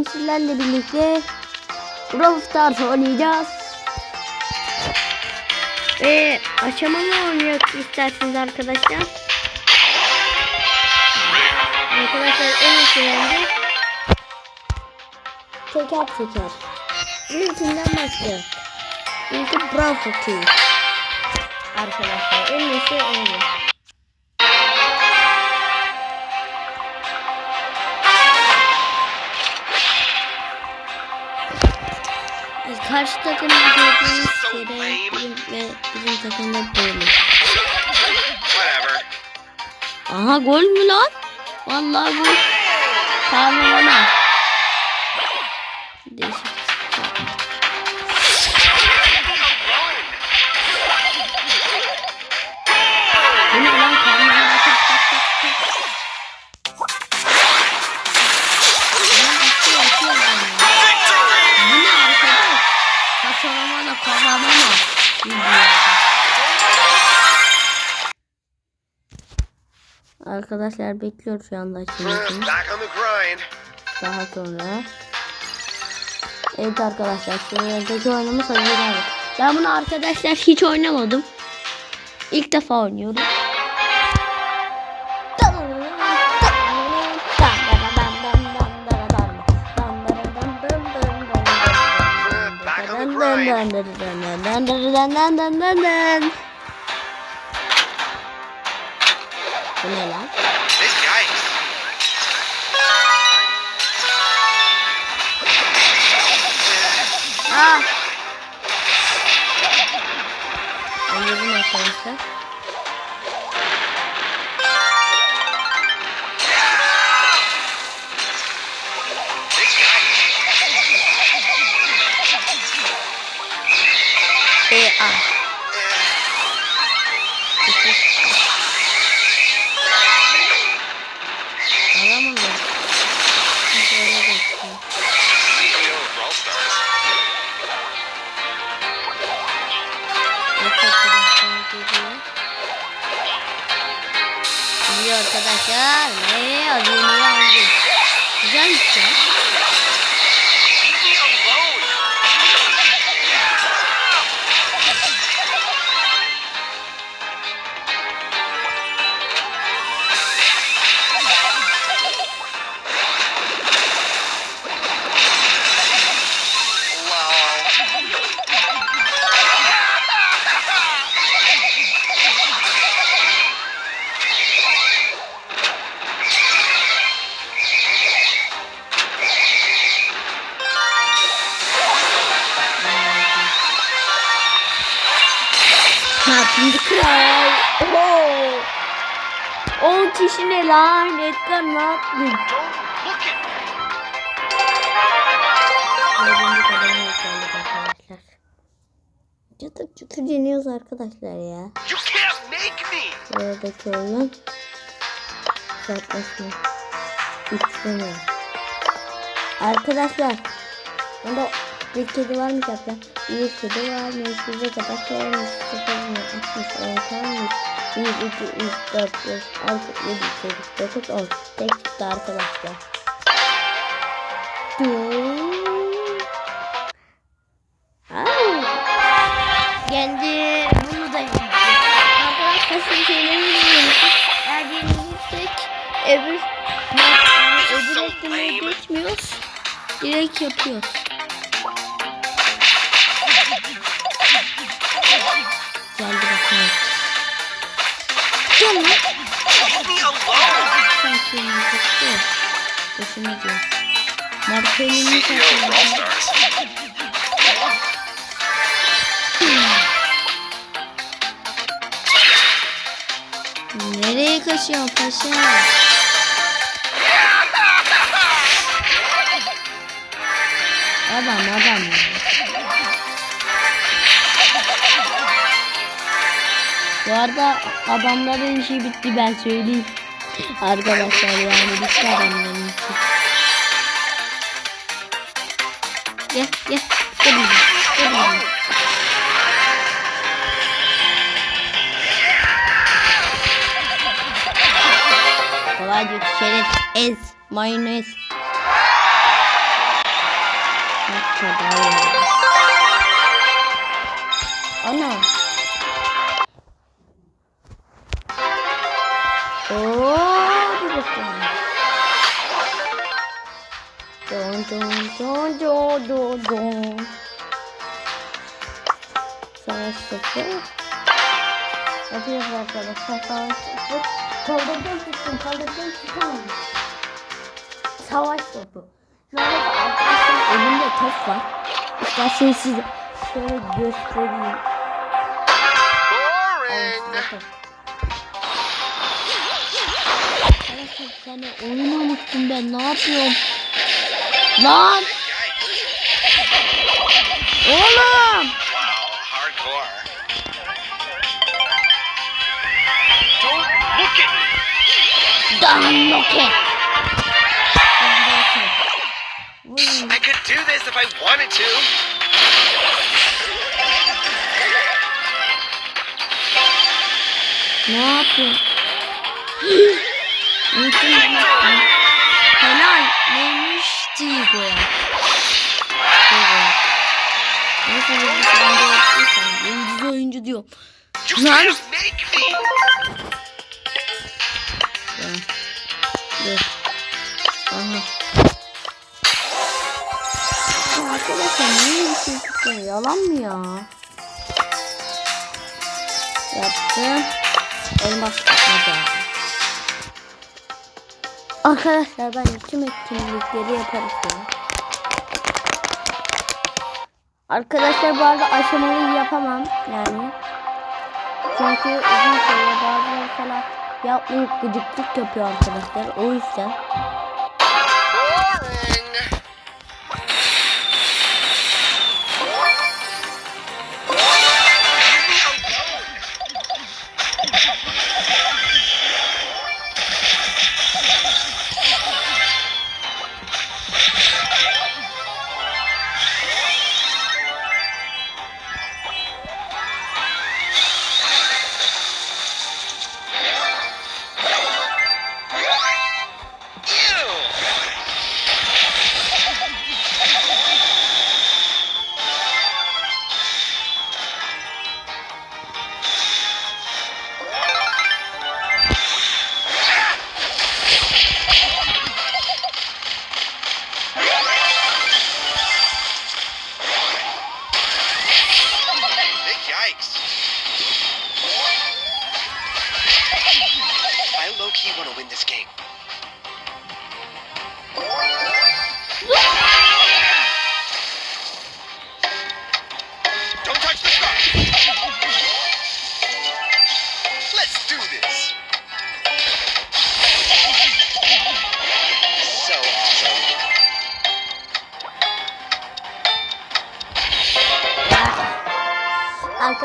bugün sizlerle birlikte Brawl Stars oynayacağız. Ve aşamalı oynayak isterseniz arkadaşlar. Arkadaşlar en iyisi Teker teker. İlkinden başlayalım. İlki Brawl Hockey. Arkadaşlar en iyisi öyle. Karşı takım gördüğünüz yere ve bizim takımda böyle. Aha gol mü lan? Vallahi gol. Tamam ana. Değişik. Arkadaşlar bekliyor şu anda açılmasını. Daha sonra. Evet arkadaşlar sıradaki oyunumuz hazır abi. Ben bunu arkadaşlar hiç oynamadım. İlk defa oynuyorum. Bu ne lan? This yikes. Ah! Anladım arkadaşlar. Geliyor. Arkadaşlar. Ne? Hazine aldım. Güzelmiş ya. Leave Altıncı kral. Oho. 10 kişi ne lan? Edgar ne yaptın? Dördüncü kadar yükseldik arkadaşlar. Çıtır çıtır yeniyoruz arkadaşlar ya. Buradaki oyun. Sertleşme. Üçleme. Arkadaşlar. Bunda bir kedi varmış hatta. Bir kedi varmış. Bize kapak varmış. Sıfır mı? Altmış. On kalmış. Bir, iki, üç, dört, beş, altı, yedi, sekiz, dokuz, on. Tek çıktı arkadaşlar. Geldi. Bunu da yendi. Arkadaşlar şimdi. Eğer yenilirsek öbür öbür etkinliğe geçmiyoruz. Direkt yapıyoruz. Geldi bakalım. Gel lan. Sanki yenildik de. Boşuna diyor. Markelini CEO of Brawl satıyor. Stars. Nereye kaçıyorsun paşa? Adam adam. ya. Bu arada adamların işi bitti ben söyleyeyim. Arkadaşlar yani bitti adamların işi. Gel gel. Gel buraya, gel buraya. Kolayca çerez, ez, mayonez. Daha iyi. oldu. Ana. Don don don don. Savaş topu. Yapıyoruz arkadaşlar savaş topu. Kaldırdım tuttum kaldırdım tutamadım. Savaş topu. Şu anda da arkadaşlar elimde top var. İsterseniz size şöyle göstereyim. Boring. Arkadaşlar tane oyunu unuttum ben ne yapıyorum? Lan oğlum. Wow, hardcore. Don't look at me. Dan roket. Dan roket. Vurun. I could do this if I wanted to. Ne yapıyorsun? Ya. Tigo. Nasıl bir sen de yaptıysan. Yıldız oyuncu diyor. Lan. Dur. Aha. Arkadaşlar niye bir şey çıkıyor? Yalan mı ya? Yaptım. Elmas çıkmadı. Arkadaşlar ben tüm etkinlikleri yaparız ya. Arkadaşlar bu arada aşamalı yapamam yani. Çünkü uzun süre bazıları falan yapmayıp gıcıklık yapıyor arkadaşlar. O yüzden.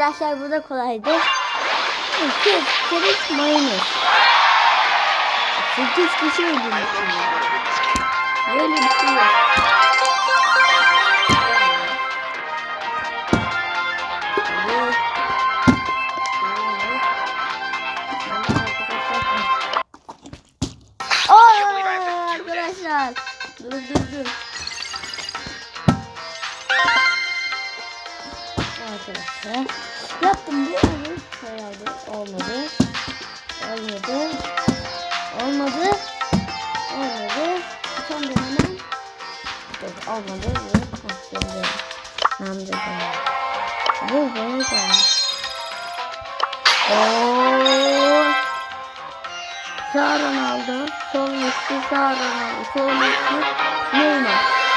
Arkadaşlar bu da kolaydı. İki kere mayonez. 8 kişi öldürmüş. Böyle bir şey yok. dur dur dur. Arkadaşlar yaptım olur herhalde olmadı. Olmadı. Olmadı. Olmadı. Son denemem. Dur olmadı. Bu aslında. Namda Bu böyle gelmiş. Ooo. Sağ Ronaldo, sol Messi, sağ Ronaldo, sol Messi, Neymar.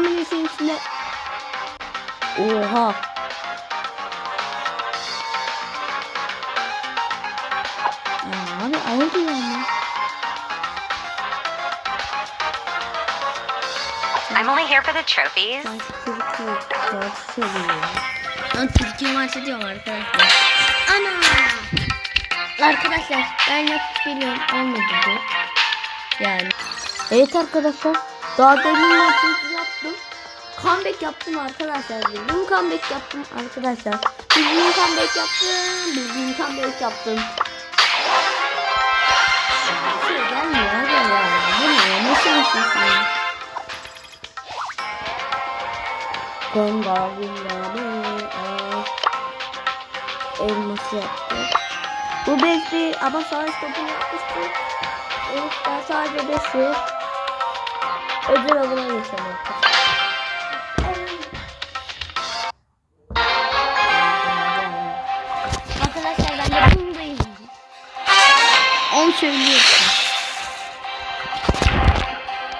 Lan şeyin içinde. Oha. Ya abi ağır diyor ama. I'm only here for the trophies. Ben Türkiye maçı diyorum arkadaşlar. Ana. Arkadaşlar ben yapıp geliyorum. Olmadı bu. Yani. Evet arkadaşlar. Daha demin maçımızı yaptım. Comeback yaptım arkadaşlar. Bildiğin comeback yaptım arkadaşlar. Bildiğin comeback yaptım. Bildiğin comeback yaptım. Şey gelmiyor. Hadi ya. Bu ne? Nasıl şey? Konga bunları. Elması yaptı. Bu bezdi ama savaş topunu yapmıştı. Evet ben sadece de şu ödül avına geçiyorum.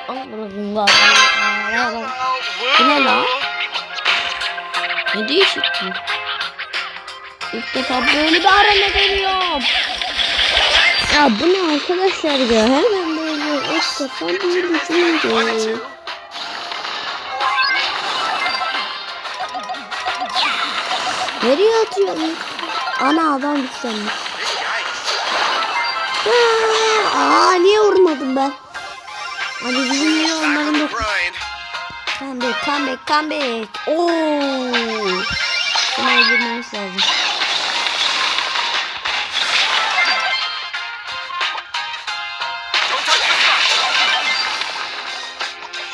Allah'ım Bu ne lan? Ne değişik bu? İlk defa böyle bir arama görüyorum. Ya bu ne arkadaşlar ya? Hemen böyle ilk defa bir düşünce. Nereye atıyorsun? Ana adam güçlenmiş. Aa, niye vurmadım ben? Hadi bizim yeri onların da. Comeback, comeback, comeback. Oo. Bunu öldürmemiz lazım.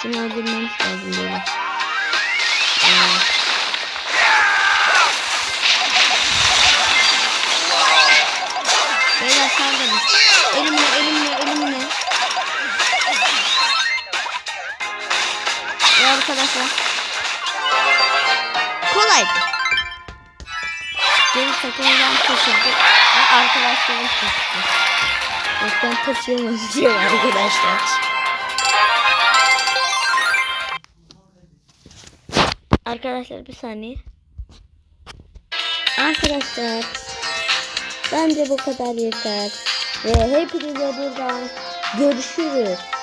Şunu öldürmemiz lazım böyle. Aa. Arkadaşlar. Kolaydı. Geri takımdan taşıdı. Arkadaşlarım taşıdı. Bak ben taşıyamıyorum arkadaşlar. Arkadaşlar bir saniye. Arkadaşlar bence bu kadar yeter. Ve hepinize buradan görüşürüz.